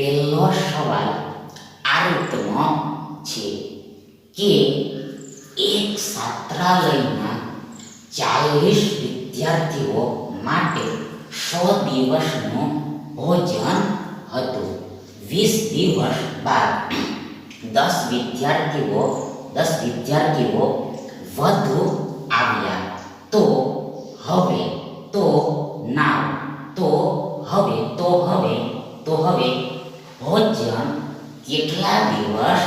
પહેલો સવાલ આ છે કે એક છાત્રાલયના ચાલીસ વિદ્યાર્થીઓ માટે સો દિવસનું ભોજન હતું. વીસ દિવસ બાદ દસ વિદ્યાર્થીઓ દસ વિદ્યાર્થીઓ વધુ આવ્યા. તો હવે તો નાવ તો હવે તો હવે તો હવે ભોજન કેટલા દિવસ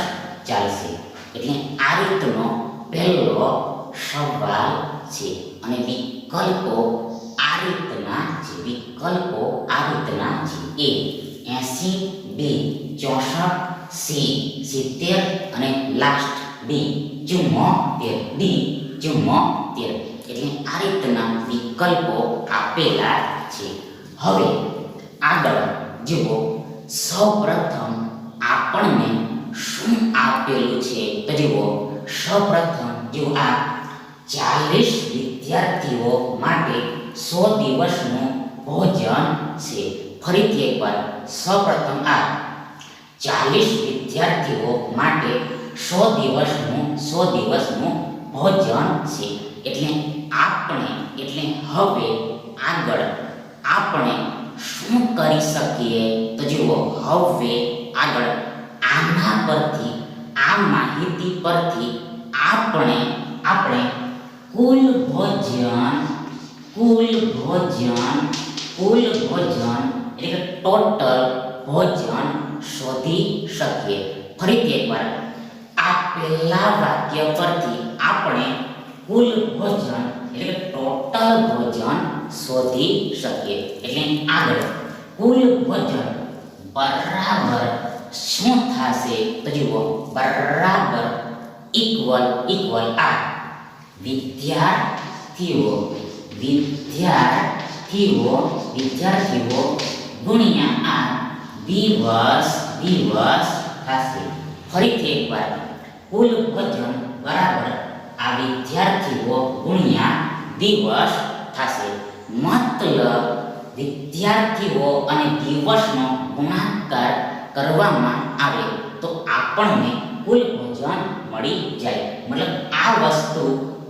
ચાલશે. એટલે આ રીતનો પહેલો સવાલ છે અને વિકલ્પો આ રીતના છે. વિકલ્પો આ રીતના છે. એ એસી બી, ચોસઠ, સી, સિત્તેર અને લાસ્ટ બી ચુમ્મોતેર ડી ચુમ્મોતેર એટલે આ રીતના વિકલ્પો આપેલા છે. હવે આગળ જુઓ. સૌપ્રથમ આપણને શું આપેલું છે? તો જુઓ, સૌપ્રથમ જુઓ આ ચાલીસ વિદ્યાર્થીઓ માટે સો દિવસનું ભોજન છે, ફરીથી એકવાર સૌપ્રથમ આ ચાલીસ વિદ્યાર્થીઓ માટે સો દિવસનું સો દિવસનું ભોજન છે. એટલે આપણે, એટલે હવે આગળ આપણે શું કરી શકીએ? તો જુઓ, હવે આગળ આના પરથી, આ માહિતી પરથી આપણે આપણે કુલ ભોજન કુલ ભોજન કુલ ભોજન એટલે કે ટોટલ ભોજન શોધી શકીએ. ફરીથી એકવાર, આ પહેલા વાક્ય પરથી આપણે કુલ ભોજન એટલે કે ટોટલ ભોજન શોધી શકીએ. એટલે આગળ, કુલ ભોજન બરાબર શું થશે તો જુઓ બરાબર ઇક્વલ ઇક્વલ આ વિદ્યાર્થીઓ વિદ્યાર્થીઓ વિદ્યાર્થીઓ ગુણ્યા આ દિવસ દિવસ થશે ફરીથી એકવાર કુલ વજન બરાબર આ વિદ્યાર્થીઓ ગુણ્યા દિવસ થશે મતલબ વિદ્યાર્થીઓ અને દિવસનો ગુણાકાર કરવામાં આવે તો આપણને કુલ ભોજન મળી જાય. મતલબ આ વસ્તુ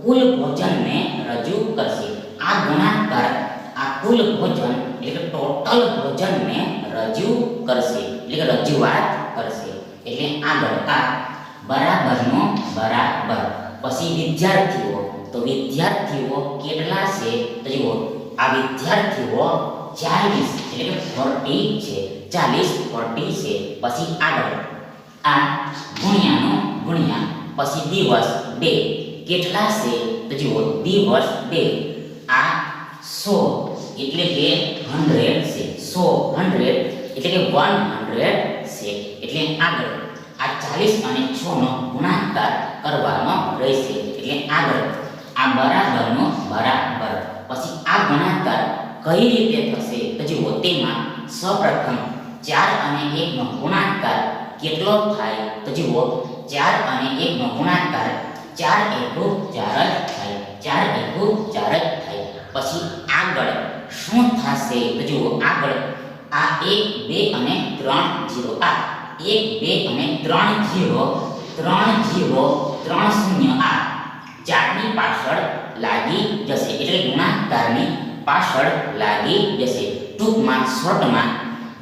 કુલ ભોજનને રજૂ કરશે. આ ગુણાકાર, આ કુલ ભોજન એટલે કે ટોટલ ભોજનને રજૂ કરશે. એટલે કે રજૂઆત કરશે. એટલે આગળ આ બરાબરનો બરાબર. પછી વિદ્યાર્થીઓ, તો વિદ્યાર્થીઓ કેટલા છે? તો જુઓ આ વિદ્યાર્થીઓ ચાલીસ એટલે કે ફોર્ટી છે, ચાલીસ ફોર્ટી છે, પછી આગળ. આ ગુણ્યાનો ગુણ્યા, પછી દિવસ બે. કેટલા છે? તો જુઓ, દિવસ બે. આ સો એટલે કે હંડ્રેડ છે. સો હંડ્રેડ એટલે કે વન હંડ્રેડ છે. એટલે આગળ. આ ચાલીસ અને છનો ગુણાકાર કરવાનો રહેશે. એટલે આગળ. આ બરાબરનો બરાબર. પછી આ ગુણાકાર કઈ રીતે થશે? તો જુઓ, તેમાં સૌપ્રથમ ચાર અને એકનો ગુણાકાર કેટલો થાય? તો જુઓ, ચાર અને એકનો ગુણાકાર ચાર એકુ ચાર જ થાય. ચાર એકુ ચાર જ થાય. પછી આગળ શું થશે? તો જુઓ, આગળ આ એક, બે અને ત્રણ જીરો. આ એક, બે અને ત્રણ જીરો ત્રણ જીરો, ત્રણ શૂન્ય. આ ચારની પાછળ લાગી જશે. એટલે ગુણાકારની પાછળ લાગી જશે. ટૂંકમાં, શોર્ટમાં,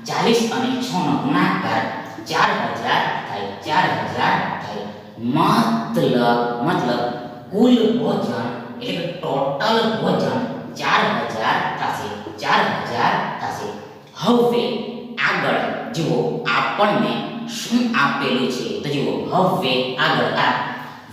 ચાલીસ અને છ નો ગુણાકાર ચાર હજાર થાય, ચાર હજાર થાય. મતલબ મતલબ કુલ ભોજન, એટલે ટોટલ ભોજન ચાર હજાર થશે, ચાર હજાર થશે. હવે આગળ, જુઓ, આપણને શું આપેલું છે? તો જુઓ, હવે આગળ આ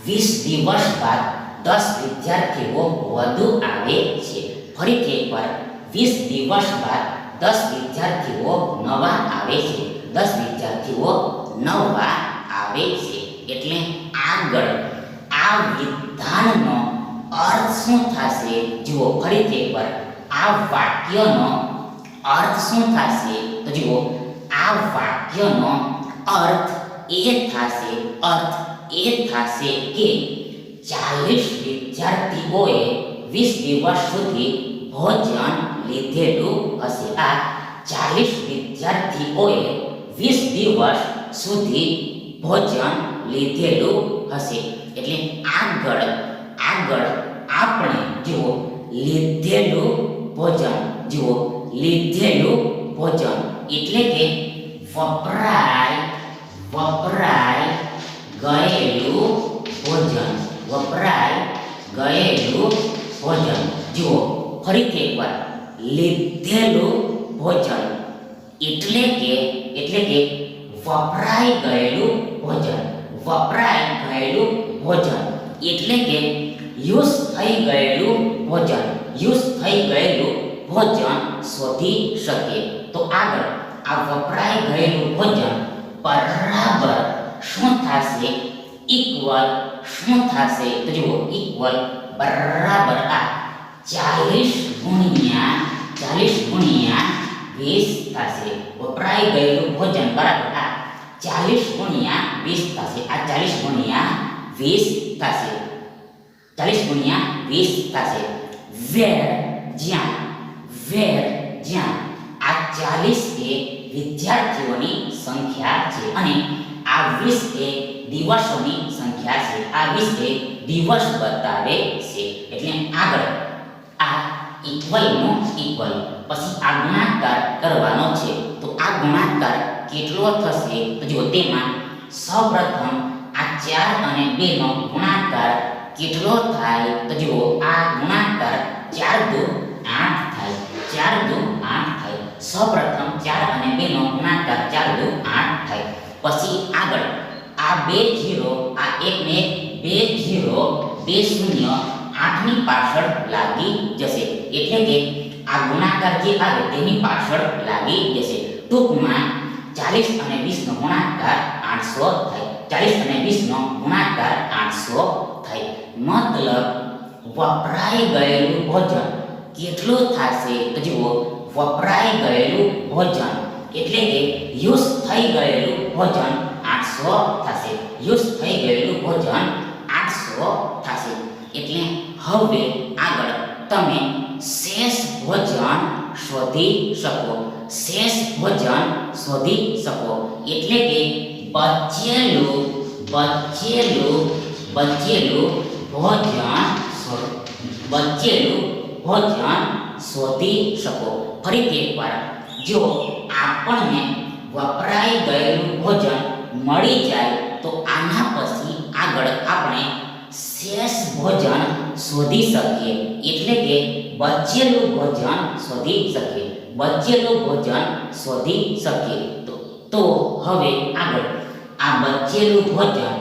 વીસ દિવસ બાદ દસ વિદ્યાર્થીઓ વધુ આવે છે ફરીથી એકવાર, વીસ દિવસ બાદ દસ વિદ્યાર્થીઓ નવા આવે છે। દસ વિદ્યાર્થીઓ નવા આવે છે। એટલે આગળ આ વિધાનનો અર્થ શું થશે? જુઓ, ફરીથી એકવાર, આ વાક્યનો અર્થ શું થશે? તો જુઓ, આ વાક્યનો અર્થ એ થશે, અર્થ એ થશે કે ચાલીસ વિદ્યાર્થીઓએ વીસ દિવસ સુધી ભોજન લીધેલું હશે આ ચાલીસ વિદ્યાર્થીઓએ વીસ દિવસ સુધી ભોજન લીધેલું હશે એટલે આગળ આગળ આપણે જુઓ, લીધેલું ભોજન, જુઓ, લીધેલું ભોજન એટલે કે વપરાય વપરાય ગયેલું ભોજન. વપરાય ગયેલું ભોજન. જુઓ, ફરીથી એકવાર. લીધેલું ભોજન. એટલે કે એટલે કે વપરાય ગયેલું ભોજન. વપરાય ગયેલું ભોજન. એટલે કે યુઝ થઈ ગયેલું ભોજન. યુઝ થઈ ગયેલું ભોજન શોધી શકે તો આગળ, આ વપરાય ગયેલું ભોજન બરાબર શું થશે? ઇક્વલ શું થશે તો જુઓ ઇક્વલ બરાબર આ ચાલીસ ગુણ્યા ચાલીસ ગુણ્યા વીસ થશે વપરાઈ ગયેલું ભોજન બરાબર આ ચાલીસ ગુણ્યા વીસ થશે આ ચાલીસ ગુણ્યા વીસ થશે ચાલીસ ગુણ્યા વીસ થશે વેર જ્યાં વેર જ્યાં આ ચાલીસ એ વિદ્યાર્થીઓની સંખ્યા છે અને આ 20 એ દિવસોની સંખ્યા છે. આ 20 એ દિવસ બતાવે છે. એટલે આગળ આ ઇક્વલનો ઇક્વલ પછી આ ગુણાકાર કરવાનો છે. તો આ ગુણાકાર કેટલો થશે? તો જો તેમાં સૌપ્રથમ આ ચાર અને 2 નો ગુણાકાર કેટલો થાય? તો જુઓ, આ ગુણાકાર ચાર દુ આઠ થાય. ચાર દુ આઠ થાય. સૌપ્રથમ ચાર અને 2 નો ગુણાકાર ચાર દુ આઠ થાય પછી આગળ આ બે જીરો, આ એક ને એક બે જીરો, બે શૂન્ય આઠની પાછળ લાગી જશે. એટલે કે આ ગુણાકાર જે આવે તેની પાછળ લાગી જશે. ટૂંકમાં ચાલીસ અને વીસનો ગુણાકાર આઠસો થાય. ચાલીસ અને વીસનો ગુણાકાર આઠસો થાય. મતલબ વપરાઈ ગયેલું ભોજન કેટલું થશે? તો જુઓ વપરાઈ ગયેલું ભોજન એટલે કે યુઝ થઈ ગયેલું ભોજન આઠસો થશે. યુઝ થઈ ગયેલું ભોજન આઠસો થશે. એટલે હવે આગળ તમે શેષ ભોજન શોધી શકો. શેષ ભોજન શોધી શકો. એટલે કે બચેલું બચેલું બચેલું ભોજન બચેલું ભોજન શોધી શકો. ફરીથી એકવાર જો આપણને વપરાઈ ગયેલું ભોજન મળી જાય તો આના પછી આગળ આપણે શેષ ભોજન શોધી શકીએ. એટલે કે બચેલું ભોજન શોધી શકીએ. બચેલું ભોજન શોધી શકીએ. તો તો હવે આગળ. આ બચેલું ભોજન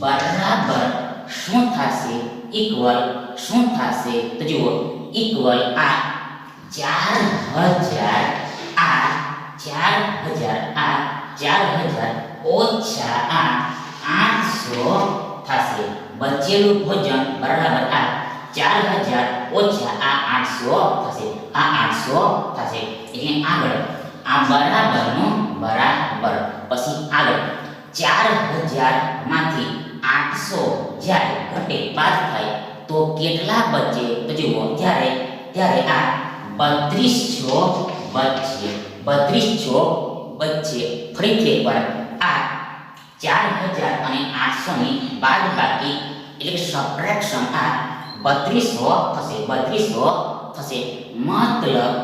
બરાબર શું થશે? ઇક્વલ શું થશે? તો જુઓ ઇક્વલ આ ચાર હજાર ચાર હજાર આ ચાર હજાર ઓછા આ આઠસો થશે. બચેલું ભોજન બરાબર આ ચાર હજાર ઓછા આ આઠસો થશે. આ આઠસો થશે. એટલે આગળ આ બરાબરનું બરાબર. પછી આગળ ચાર હજારમાંથી આઠસો જ્યારે ઘટે બાદ થાય તો કેટલા બચે? તો જુઓ ત્યારે ત્યારે આ બત્રીસો છો બચે. બત્રીસ વચ્ચે બચે ફરીથી એકવાર આ ચાર હજાર અને આઠસોની બાદ બાકી એટલે સબટ્રેક્શન આ બત્રીસો થશે. બત્રીસો થશે. મતલબ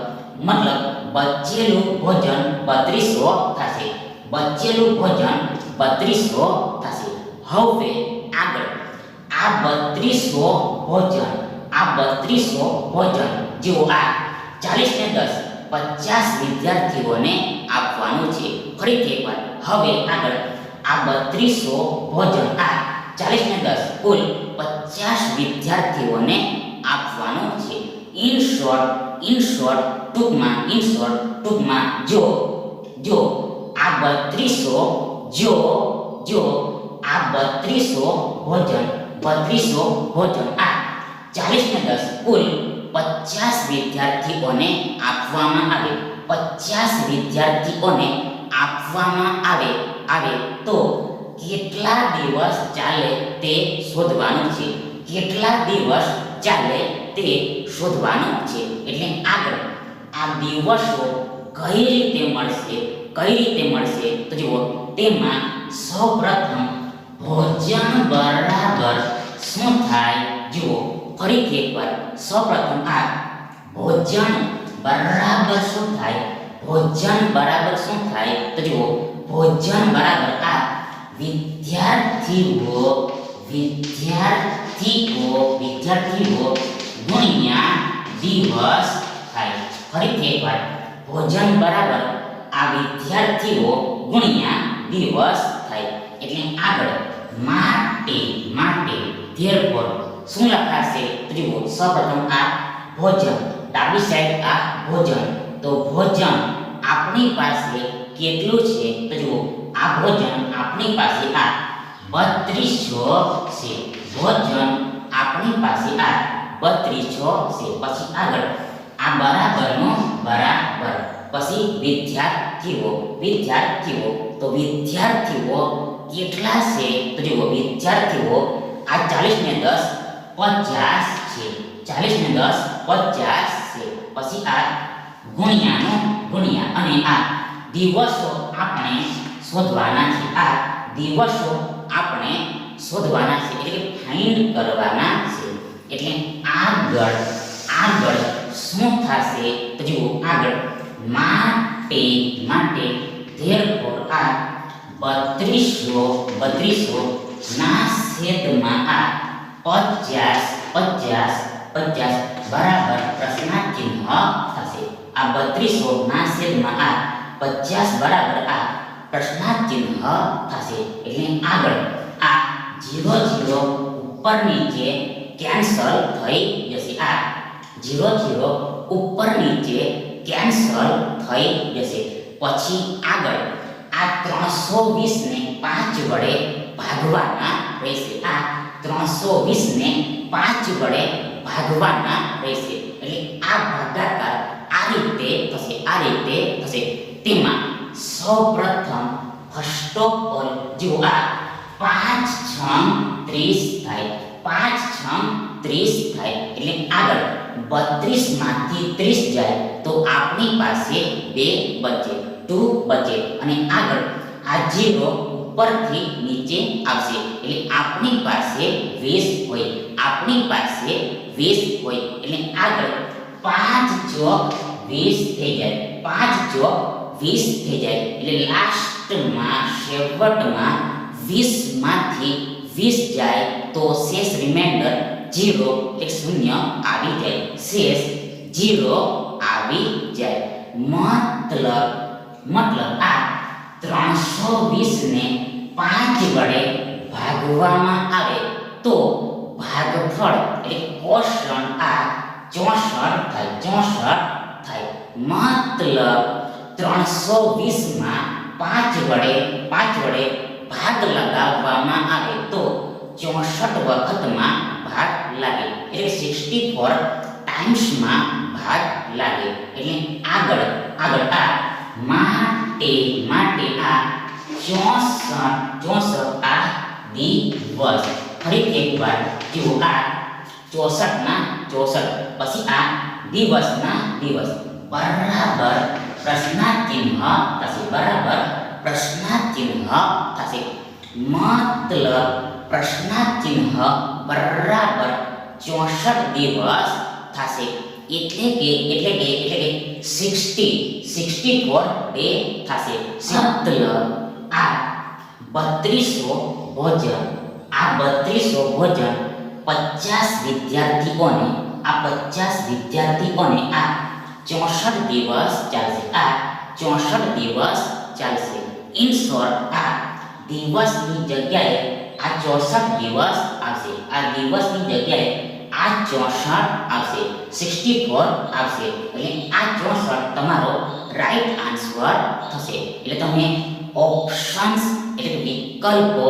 મતલબ બચેલું ભોજન બત્રીસો થશે. બચેલું ભોજન બત્રીસો થશે. હવે આગળ. આ બત્રીસો ભોજન, આ બત્રીસો ભોજન જેવો આ ચાલીસ ને દસ. પચાસ વિદ્યાર્થીઓને આપવાનું છે. ફરીથી એકવાર, હવે આગળ. આ બત્રીસો ભોજન, આ ચાલીસ ને દસ, કુલ પચાસ વિદ્યાર્થીઓને આપવાનું છે. ઇન શોર્ટ ઇન શોર્ટ ટૂંકમાં ઇન શોર્ટ ટૂંકમાં, જો જો, આ બત્રીસો, જો જો, આ બત્રીસો ભોજન બત્રીસો ભોજન, આ ચાલીસ ને દસ, કુલ પચાસ વિદ્યાર્થીઓને આપવામાં આવે. પચાસ વિદ્યાર્થીઓને આપવામાં આવે આવે. તો કેટલા દિવસ ચાલે તે શોધવાનું છે? કેટલા દિવસ ચાલે તે શોધવાનું છે? એટલે આગળ. આ દિવસો કઈ રીતે મળશે? કઈ રીતે મળશે? તો જુઓ, તેમાં સૌપ્રથમ ભોજન બરાબર શું થાય? જુઓ. ફરીથી એકવાર સૌપ્રથમ આ ભોજન બરાબર શું થાય? ભોજન બરાબર શું થાય? તો જુઓ, ભોજન બરાબર આ વિદ્યાર્થીઓ વિદ્યાર્થીઓ વિદ્યાર્થીઓ ગુણ્યા દિવસ થાય. ફરીથી એકવાર, ભોજન બરાબર આ વિદ્યાર્થીઓ ગુણ્યા દિવસ થાય. એટલે આગળ, માટે માટે, therefore શું લખાશે તો જુઓ સૌપ્રથમ આ ભોજન ડાબી સાઈડ આ ભોજન તો ભોજન આપણી પાસે કેટલું છે? તો જુઓ, આ ભોજન આપણી પાસે આ બત્રીસો છે. ભોજન આપણી પાસે આ બત્રીસો છે. પછી આગળ, આ બરાબરનો બરાબર. પછી વિદ્યાર્થીઓ વિદ્યાર્થીઓ, તો વિદ્યાર્થીઓ કેટલા છે? તો જુઓ, વિદ્યાર્થીઓ, આ ચાલીસ ને દસ પચાસ છે ચાલીસ ને દસ પચાસ છે પછી આ ગુણ્યાનો ગુણ્યા અને આ દિવસો આપણે શોધવાના છે આ દિવસો આપણે શોધવાના છે એટલે કે ફાઇન્ડ કરવાના છે। એટલે આગળ આગળ શું થશે? તો જુઓ આગળ. માટે માટે therefore આ બત્રીસો બત્રીસો ના છેદમાં આ પચાસ પચાસ પચાસ બરાબર પ્રશ્નાર્થ ચિહ્ન થશે. આ બત્રીસો ના છેદમાં આ પચાસ બરાબર આ પ્રશ્નાર્થ ચિહ્ન થશે. એટલે આગળ આ જીરો જીરો ઉપર નીચે કેન્સલ થઈ જશે. આ જીરો જીરો ઉપર નીચે કેન્સલ થઈ જશે. પછી આગળ આ ત્રણસો વીસને પાંચ વડે ભાગવાના રહેશે. આ ત્રણસો વીસને પાંચ વડે ભાગવાના રહેશે. એટલે આ ભાગાકાર આ રીતે થશે, આ રીતે થશે. તેમાં સૌપ્રથમ ફર્સ્ટ ઓફ ઓલ જુઓ આ પાંચ છ ત્રીસ થાય. પાંચ છ ત્રીસ થાય. એટલે આગળ બત્રીસમાંથી ત્રીસ જાય તો આપણી પાસે બે બચે ટુ બચે. અને આગળ આ જીરો ઉપરથી નીચે આવશે એટલે આપણી પાસે વીસ હોય આપણી પાસે વીસ હોય, એટલે આગળ પાંચ ચોક વીસ થઈ જાય, પાંચ ચોક વીસ થઈ જાય, એટલે લાસ્ટમાં, છેવટમાં વીસમાંથી વીસ જાય તો શેષ રિમાઇન્ડર જીરો એક શૂન્ય આવી જાય, શેષ જીરો આવી જાય. મતલબ મતલબ આ ત્રણસો વીસને પાંચ વડે ભાગવામાં આવે તો ભાગફળ એટલે કોષણ આ ચોસઠ થાય ચોસઠ થાય. મતલબ ત્રણસો વીસમાં પાંચ વડે પાંચ વડે ભાગ લગાવવામાં આવે તો ચોસઠ વખતમાં ભાગ લાગે. એટલે સિક્સટી ફોર ટાઈમ્સમાં ભાગ લાગે. એટલે આગળ આગળ આ માટે માટે આ ચોસઠ ચોસઠ, આ દિવસ. ફરીથી એકવાર જુઓ આ ચોસઠના ચોસઠ પછી આ દિવસના દિવસ. બરાબર? પ્રશ્નાર્થ ચિહ્ન. થશે બરાબર પ્રશ્નાર્થ ચિહ્ન થશે મતલબ પ્રશ્નાર્થ ચિહ્ન બરાબર ચોસઠ દિવસ થશે એટલે કે એટલે કે એટલે કે સિક્સટી સિક્સટી ફોર ડે થશે. મતલબ આ બત્રીસો ભોજન, આ બત્રીસો ભોજન પચાસ વિદ્યાર્થીઓને, આ પચાસ વિદ્યાર્થીઓને આ ચોસઠ દિવસ ચાલશે, આ ચોસઠ દિવસ ચાલશે. ઇન શોર્ટ આ દિવસની જગ્યાએ આ ચોસઠ દિવસ આવશે. આ દિવસની જગ્યાએ આ ચોસઠ આવશે. સિક્સટી ફોર આવશે. એટલે આ ચોસઠ તમારો રાઈટ આન્સર થશે. એટલે તમે ઓપ્શન્સ એટલે કે વિકલ્પો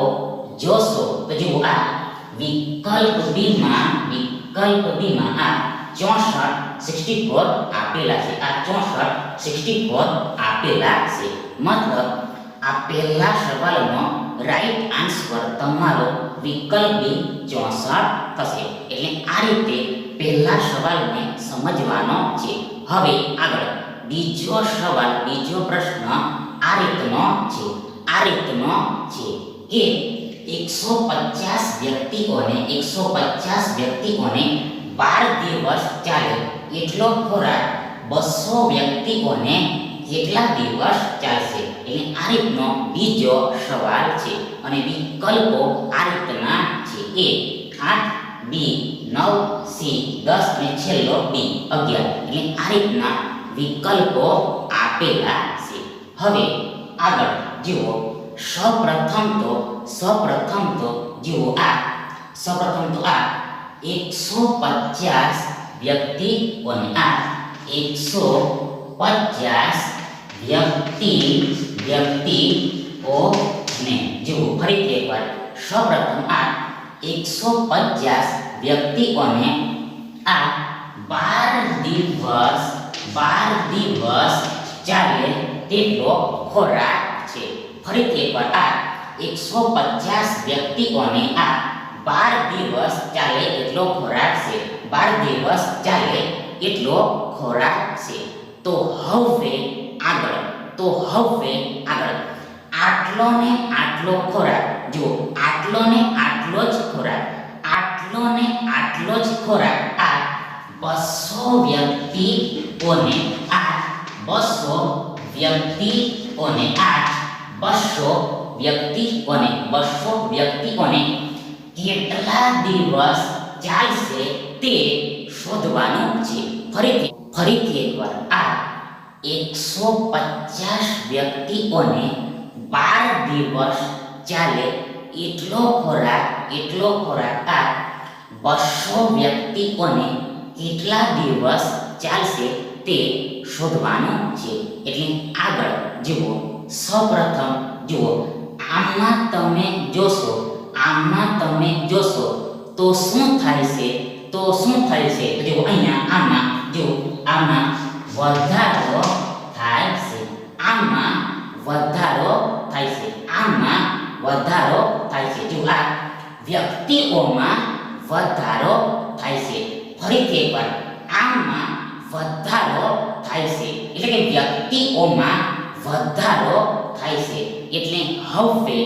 જોશો તો જુઓ આ વિકલ્પ બીમાં વિકલ્પ બીમાં આ ચોસઠ સિક્સટી ફોર આપેલા છે. આ ચોસઠ સિક્સટી ફોર આપેલા છે. મતલબ આ પહેલા સવાલનો રાઈટ આન્સર તમારો વિકલ્પ બી ચોસઠ થશે. એટલે આ રીતે પહેલા સવાલને સમજવાનો છે. હવે આગળ બીજો સવાલ, બીજો પ્રશ્ન આ રીતનો છે આ રીતનો છે કે એકસો પચાસ વ્યક્તિઓને, એકસો પચાસ વ્યક્તિઓને બાર દિવસ ચાલે. એટલો ખોરાક બસો વ્યક્તિઓને કેટલા દિવસ ચાલશે. એટલે આ રીતનો બીજો સવાલ છે. અને વિકલ્પો આ રીતના છે. એ આઠ, બી, નવ, સી, દસ અને છેલ્લો બી, અગિયાર. એટલે આ રીતના વિકલ્પો આપેલા હવે આગળ. જુઓ. સૌપ્રથમ તો સૌપ્રથમ તો, જુઓ આ. સૌપ્રથમ તો આ. એકસો પચાસ વ્યક્તિઓને આ. એકસો પચાસ વ્યક્તિ વ્યક્તિઓને જુઓ ફરી એકવાર. સૌપ્રથમ આ. એકસો પચાસ વ્યક્તિઓને આ. બાર દિવસ બાર દિવસ ચાલે તેટલો ખોરાક છે ફરીથી એકવાર આ એકસો પચાસ વ્યક્તિઓને આ બાર દિવસ ચાલે એટલો ખોરાક છે બાર દિવસ ચાલે એટલો ખોરાક છે તો હવે આગળ તો હવે આગળ આટલો ને આટલો ખોરાક જો આટલો ને આટલો જ ખોરાક આટલો ને આટલો જ ખોરાક આ બસો વ્યક્તિઓને આ બસો વ્યક્તિઓને આ બસો વ્યક્તિઓને બસો વ્યક્તિઓને કેટલા દિવસ ચાલશે તે શોધવાનું છે. ફરીથી ફરીથી એકવાર. આ એકસો પચાસ વ્યક્તિઓને બાર દિવસ ચાલે એટલો ખોરાક એટલો ખોરાક. આ બસો વ્યક્તિઓને કેટલા દિવસ ચાલશે તે શોધવાનું છે. એટલે આગળ જુઓ. સૌપ્રથમ જુઓ. આમાં તમે જોશો. આમાં તમે જોશો. તો શું થાય છે? તો શું થાય છે? તો જુઓ, અહીંયા આમાં જુઓ. આમાં વધારો થાય છે. આમાં વધારો થાય છે. આમાં વધારો થાય છે. જો આ વ્યક્તિઓમાં વધારો થાય છે. ફરીથી એકવાર. આમાં વધારો થાય છે. એટલે કે વ્યક્તિઓમાં વધારો થાય છે. એટલે હવે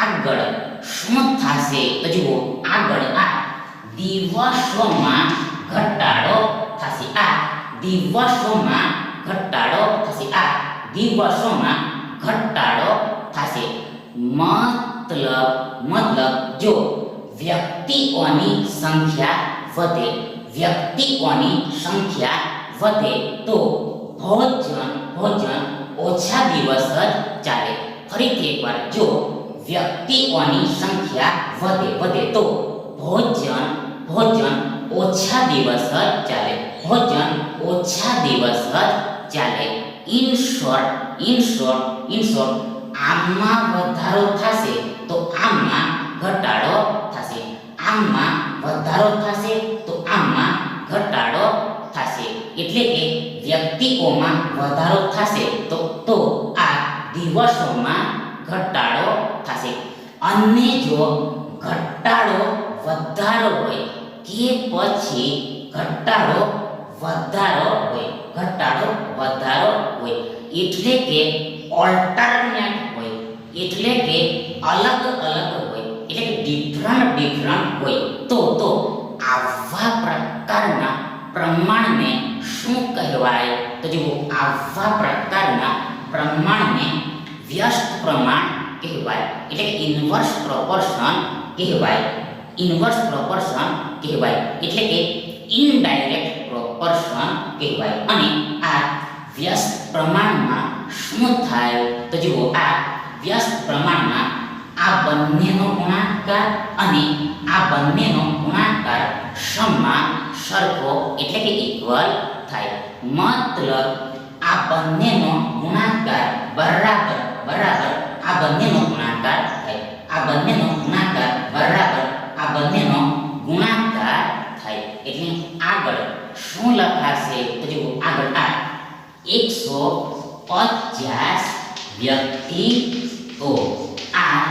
આગળ શું થશે? તો જુઓ, આગળ આ દિવસોમાં ઘટાડો થશે. આ દિવસોમાં ઘટાડો થશે. આ દિવસોમાં ઘટાડો થશે. મતલબ મતલબ, જો વ્યક્તિઓની સંખ્યા વધે, વ્યક્તિઓની સંખ્યા વધે તો ભોજન ભોજન ઓછા દિવસ જ ચાલે. ફરીથી એકવાર જો વ્યક્તિઓની સંખ્યા વધે વધે તો ભોજન ભોજન ઓછા દિવસ જ ચાલે. ભોજન ઓછા દિવસ જ ચાલે. In short in short in short આમાં વધારો થશે તો આમાં ઘટાડો થશે. આમાં વધારો થશે તો આમાં ઘટાડો થશે એટલે કે વ્યક્તિઓમાં વધારો થશે તો તો આ દિવસોમાં ઘટાડો થશે. અને જો ઘટાડો વધારો હોય કે પછી ઘટાડો વધારો હોય, ઘટાડો વધારો હોય, એટલે કે ઓલ્ટરનેટ હોય, એટલે કે અલગ અલગ હોય, એટલે કે ડિફરન્ટ ડિફરન્ટ હોય, તો તો આવા પ્રકારના પ્રમાણને શું કહેવાય? તો જુઓ, આવા પ્રકારના પ્રમાણને વ્યસ્ત પ્રમાણ કહેવાય. એટલે કે ઇન્વર્સ પ્રોપોર્શન કહેવાય. ઇન્વર્સ પ્રોપોર્શન કહેવાય. એટલે કે ઇનડાયરેક્ટ પ્રોપોર્શન કહેવાય. અને આ વ્યસ્ત પ્રમાણમાં શું થાય? તો જુઓ, આ વ્યસ્ત પ્રમાણમાં આ બંનેનો ગુણાકાર અને આ બંનેનો ગુણાકાર સમમાં સરખો એટલે કે ઇક્વલ થાય મતલબ આ બંનેનો ગુણાકાર બરાબર બરાબર આ બંનેનો ગુણાકાર થાય આ બંનેનો ગુણાકાર બરાબર આ બંનેનો ગુણાકાર થાય એટલે આગળ શું લખાશે તો જુઓ આગળ આ એકસો પચાસ વ્યક્તિઓ આ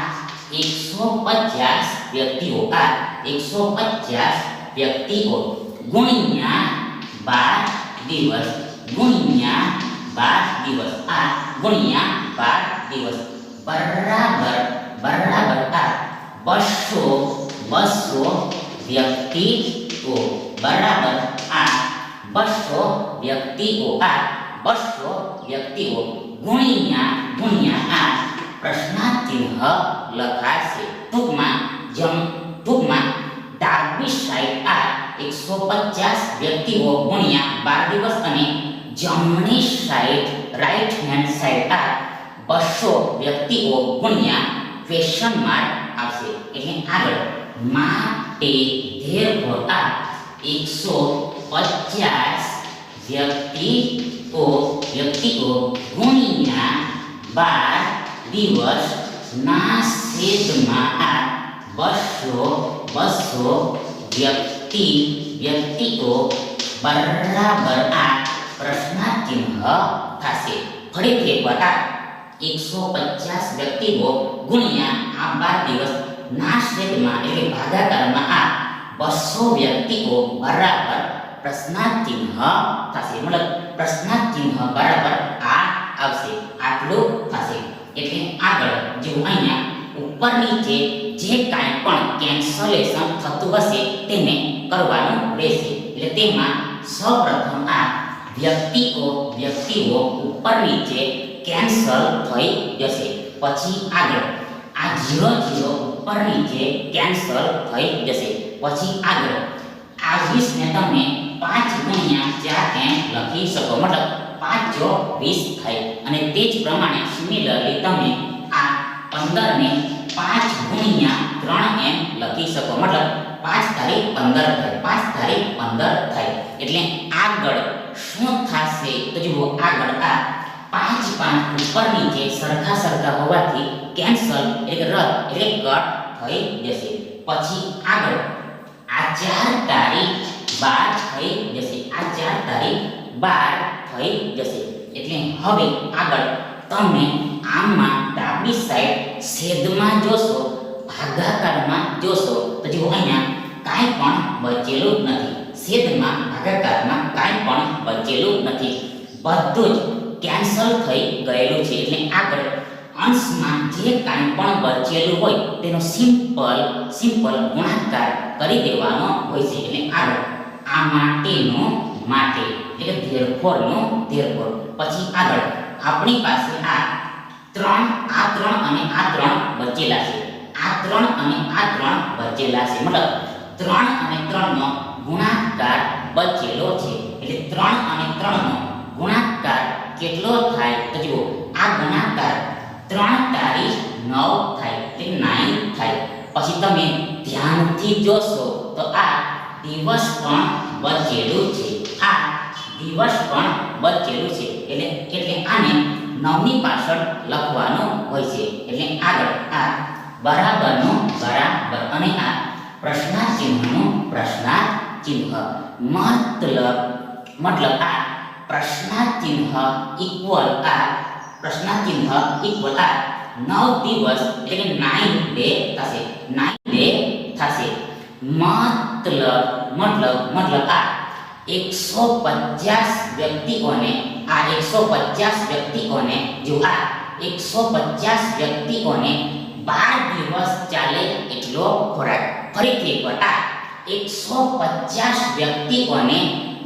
એકસો પચાસ વ્યક્તિઓ આ એકસો પચાસ વ્યક્તિઓ ગુણ્યા બાર દિવસ. ગુણ્યા બાર દિવસ. આ ગુણ્યા બાર દિવસ. બરાબર બરાબર. આ બસો બસો વ્યક્તિઓ બરાબર. આ બસો વ્યક્તિઓ આ બસો વ્યક્તિઓ ગુણ્યા ગુણ્યા. આ પ્રશ્નાચિહ્ન લખાશે. ટૂંકમાં, જમ ટૂંકમાં ડાબી સાઈડ આ એકસો પચાસ વ્યક્તિઓ ગુણ્યા બાર દિવસ અને જમણી સાઈડ રાઈટ હેન્ડ સાઈડ આ બસો વ્યક્તિઓ ગુણ્યા ક્વેશ્ચન માર્ક આવશે એટલે આગળ માટે ધેરફોર આ એકસો પચાસ વ્યક્તિઓ વ્યક્તિઓ ગુણ્યા બાર દિવસ ના છેદમાં આ બસો બસો વ્યક્તિ વ્યક્તિઓ બરાબર આ પ્રશ્નાર્થ ચિહ્ન થશે ફરીથી એકવાર આ એકસો પચાસ વ્યક્તિઓ ગુણ્યા આ બાર દિવસ ના છેદમાં એટલે ભાગાકારમાં આ બસો વ્યક્તિઓ બરાબર પ્રશ્નાર્થ ચિહ્ન થશે મતલબ પ્રશ્નાર્થ ચિહ્ન બરાબર આ આવશે આટલું થશે એટલે આગળ જેવું અહીંયા ઉપર નીચે જે કાંઈ પણ કેન્સલેશન થતું હશે તેને કરવાનું રહેશે. એટલે તેમાં સૌપ્રથમ આ વ્યક્તિઓ વ્યક્તિઓ ઉપર નીચે કેન્સલ થઈ જશે. પછી આગળ, આ ઝીરો ઝીરો ઉપર નીચે કેન્સલ થઈ જશે. પછી આગળ, આ વીસને તમે પાંચ ગુણ્યા ચાર એમ લખી શકો. મતલબ પાંચ જો વીસ થાય. અને તે જ પ્રમાણે સિમિલરલી તમે આ પંદરને પાંચ ગુણ્યા ત્રણ એમ લખી શકો. મતલબ પાંચ તારીખ પંદર થાય. પાંચ તારીખ પંદર થાય. એટલે આગળ શું થશે? તો જુઓ, આગળ આ પાંચ પાંચ ઉપર નીચે સરખા સરખા હોવાથી કેન્સલ એટલે રદ એટલે કટ થઈ જશે. પછી આગળ આ ચાર તારીખ બાર થઈ જશે. આ ચાર તારીખ બાર થઈ જશે. એટલે હવે આગળ તમે આમાં ડાબી સાઈડ છેદમાં જોશો, ભાગાકારમાં જોશો, તો જુઓ અહીંયા કાંઈ પણ બચેલું નથી. છેદમાં, ભાગાકારમાં કાંઈ પણ બચેલું નથી. બધું જ કેન્સલ થઈ ગયેલું છે. એટલે આગળ અંશમાં જે કાંઈ પણ બચેલું હોય, તેનો સિમ્પલ સિમ્પલ ગુણાકાર કરી દેવાનો હોય છે. એટલે આગળ, આ માટેનો માટે, એટલે ધેરફોરનો ધેરફોર પછી આગળ આપણી પાસે આ ત્રણ આ ત્રણ અને આ ત્રણ બચેલા છે. આ ત્રણ અને આ ત્રણ બચેલા છે. મતલબ ત્રણ અને ત્રણનો ગુણાકાર બચેલો છે. એટલે ત્રણ અને ત્રણનો ગુણાકાર કેટલો થાય? તો જુઓ, આ ગુણાકાર ત્રણ તારીખ નવ થાય એટલે નાઇન થાય. પછી તમે ધ્યાનથી જોશો તો આ દિવસ પણ બચેલું છે. આ દિવસ પણ બચેલું છે. એટલે એટલે આને નવની પાછળ લખવાનું હોય છે. એટલે આગળ આ બરાબરનો બરાબર અને આ પ્રશ્નાર્થ ચિહ્નનું પ્રશ્નાર્થ ચિહ્ન મતલબ મતલબ આ પ્રશ્નાર્થ ચિહ્ન ઇક્વલ આ પ્રશ્નાર્થ ચિહ્ન ઇક્વલ આ નવ દિવસ એટલે કે નાઇન ડે થશે. નાઇન ડે થશે. મતલબ મતલબ મતલબ આ એકસો પચાસ વ્યક્તિઓને આ એકસો પચાસ વ્યક્તિઓને જો આ એકસો પચાસ વ્યક્તિઓને બાર દિવસ ચાલે એટલો ખોરાક ફરીથી એકવાર આ એકસો પચાસ વ્યક્તિઓને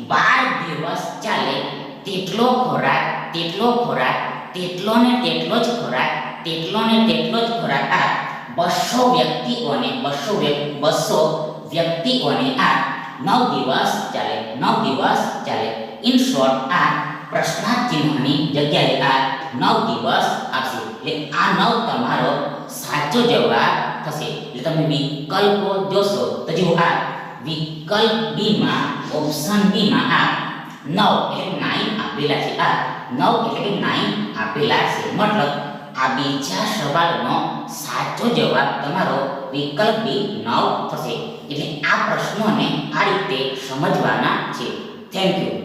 બાર દિવસ ચાલે તેટલો ખોરાક તેટલો ખોરાક તેટલો ને તેટલો જ ખોરાક તેટલો ને તેટલો જ ખોરાક આ બસો વ્યક્તિઓને બસો બસો વ્યક્તિઓને આ નવ દિવસ ચાલે નવ દિવસ ચાલે ઇન શોર્ટ આ પ્રશ્નાર્થ ચિહ્નની જગ્યાએ આ નવ દિવસ આવશે એટલે આ નવ તમારો સાચો જવાબ થશે એટલે તમે વિકલ્પો જોશો તો જુઓ આ વિકલ્પ બી માં ઓપ્શન બી માં આ નવ એટલે નાઇન આપેલા છે આ। નવ એટલે નાઇન આપેલા છે। મતલબ આ બીજા સવાલનો સાચો જવાબ તમારો વિકલ્પ બી નવ થશે। એટલે આ પ્રશ્નોને આ રીતે સમજવાના છે. Thank you